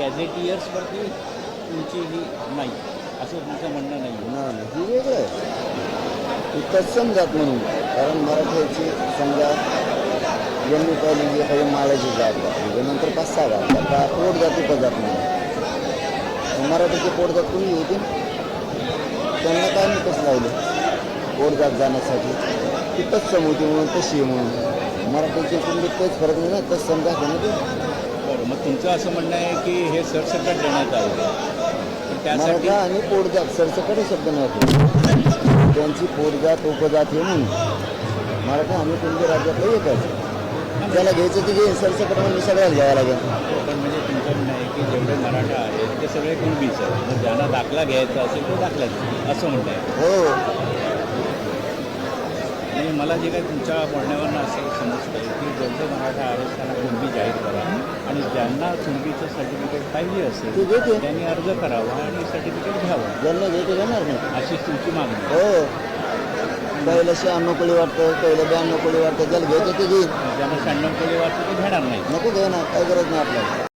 गॅझेटियर्सवरती तुमची ही नाही असं तुमचं म्हणणं नाही. ना नाही ही वेगळं आहे. ती तत्सम जात म्हणून कारण मराठ्याची समजा यांनी पहिली जी काही माळाची जात घातली म्हणजे नंतर पाच सहा जात आता पोट जाती पण जात नाही मराठीची पोट जात कोणी होती? त्यांना काय मी कसं लावलं? पोट जात जाण्यासाठी. ती तत्सम होती म्हणून तशी म्हणून. मराठीची कुंडीत काहीच फरक नाही ना तत्सम जात ना ते. तुमचं असं म्हणणं आहे की हे सरसकट देण्यात आलं. त्यासाठी आणि पोटजात सरसकट शब्द वापरले. त्यांची पोटजात उपजात हे म्हणून. मराठा आणि कुणबी राज्यातलं एकच त्याला घ्यायचं ते घेईन सरसकट म्हणजे सगळ्याच घ्यावं लागेल. पण म्हणजे तुमचं म्हणणं आहे की जेवढे मराठा आहेत ते सगळे कुणबीच आहेत? मग ज्यांना दाखला घ्यायचा असेल तो दाखला असं म्हणणं आहे. हो. म्हणजे मला जे काही तुमच्या बोलण्यावरनं असं समजतं की जेवढे मराठा आहेत त्यांना कुणबी जाहीर करा आणि ज्यांना कुणबीचं सर्टिफिकेट पाहिजे ते असेल त्यांनी अर्ज करावा आणि सर्टिफिकेट घ्यावं. ज्यांना घ्यायचं घेणार नाही. अशीच तुमची मागणी. हो. पहिलं शहाण्णव कोळी वाटतं पहिलं ब्याण्णव कोळी वाटतं ज्याला घ्यायचं ते घेईन ज्यांना शहाण्णव कोळी वाटतं ते घेणार नाही. नको घेणार काय गरज नाही आपल्याला.